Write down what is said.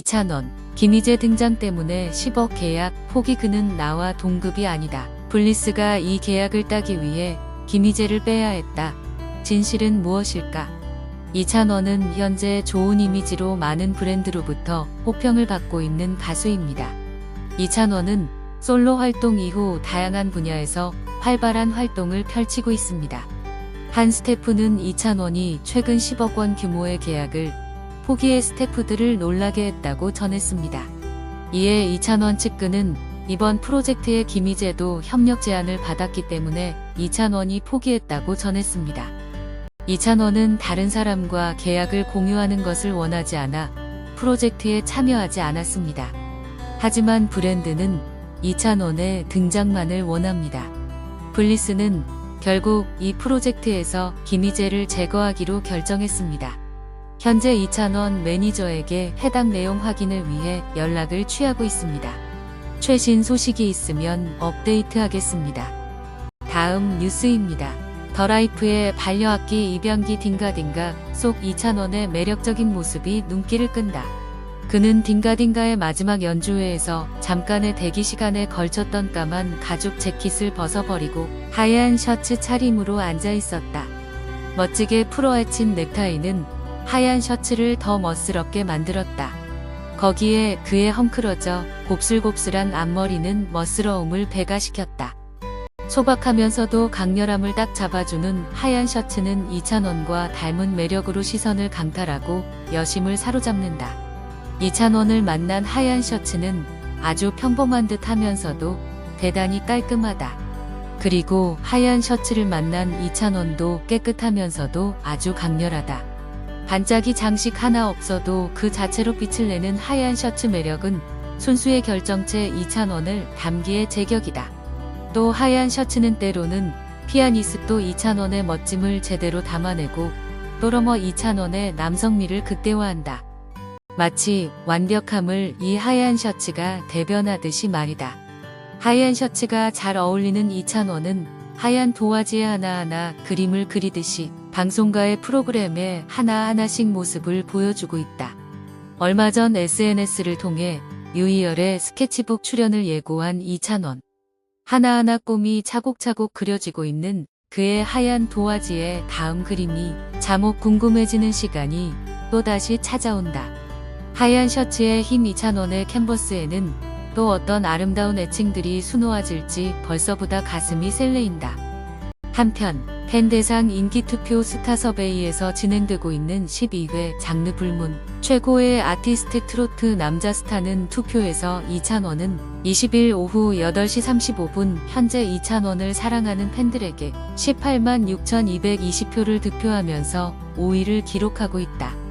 2,000원. 김희재 등장 때문에 10억 계약 포기 그는 나와 동급이 아니다. 블리스가 이 계약을 따기 위해 김희재를 빼야 했다. 진실은 무엇일까? 이찬원은 현재 좋은 이미지로 많은 브랜드로부터 호평을 받고 있는 가수입니다. 이찬원은 솔로 활동 이후 다양한 분야에서 활발한 활동을 펼치고 있습니다. 한 스태프는 이찬원이 최근 10억 원 규모의 계약을 포기해 스태프들을 놀라게 했다고 전했습니다. 이에 이찬원 측근은 이번 프로젝트의 김희재도 협력 제안을 받았기 때문에 이찬원이 포기했다고 전했습니다. 이찬원은 다른 사람과 계약을 공유하는 것을 원하지 않아 프로젝트에 참여하지 않았습니다. 하지만 브랜드는 이찬원의 등장만을 원합니다. 블리스는 결국 이 프로젝트에서 김희재를 제거하기로 결정했습니다. 현재 이찬원 매니저에게 해당 내용 확인을 위해 연락을 취하고 있습니다. 최신 소식이 있으면 업데이트하겠습니다. 다음 뉴스입니다. 더라이프의 반려악기 입양기 딩가딩가 속 이찬원의 매력적인 모습이 눈길을 끈다. 그는 딩가딩가의 마지막 연주회에서 잠깐의 대기 시간에 걸쳤던 까만 가죽 재킷을 벗어버리고 하얀 셔츠 차림으로 앉아 있었다. 멋지게 풀어헤친 넥타이는 하얀 셔츠를 더 멋스럽게 만들었다. 거기에 그의 헝클어져 곱슬곱슬한 앞머리는 멋스러움을 배가시켰다. 소박하면서도 강렬함을 딱 잡아주는 하얀 셔츠는 이찬원과 닮은 매력으로 시선을 강탈하고 여심을 사로잡는다. 이찬원을 만난 하얀 셔츠는 아주 평범한 듯 하면서도 대단히 깔끔하다. 그리고 하얀 셔츠를 만난 이찬원도 깨끗하면서도 아주 강렬하다. 반짝이 장식 하나 없어도 그 자체로 빛을 내는 하얀 셔츠 매력은 순수의 결정체 이찬원을 담기에 제격이다. 또 하얀 셔츠는 때로는 피아니스트 이찬원의 멋짐을 제대로 담아내고 또러머 이찬원의 남성미를 극대화한다. 마치 완벽함을 이 하얀 셔츠가 대변하듯이 말이다. 하얀 셔츠가 잘 어울리는 이찬원은 하얀 도화지에 하나하나 그림을 그리듯이 방송가의 프로그램에 하나하나씩 모습을 보여주고 있다. 얼마 전 SNS를 통해 유희열의 스케치북 출연을 예고한 이찬원. 하나하나 꿈이 차곡차곡 그려지고 있는 그의 하얀 도화지의 다음 그림이 자목 궁금해지는 시간이 또다시 찾아온다. 하얀 셔츠에 흰 이찬원의 캔버스에는 또 어떤 아름다운 애칭들이 수놓아질지 벌써보다 가슴이 설레인다. 한편 팬대상 인기투표 스타서베이에서 진행되고 있는 12회 장르 불문 최고의 아티스트 트로트 남자 스타는 투표에서 이찬원은 20일 오후 8시 35분 현재 이찬원을 사랑하는 팬들에게 18만 6,220표를 득표하면서 5위를 기록하고 있다.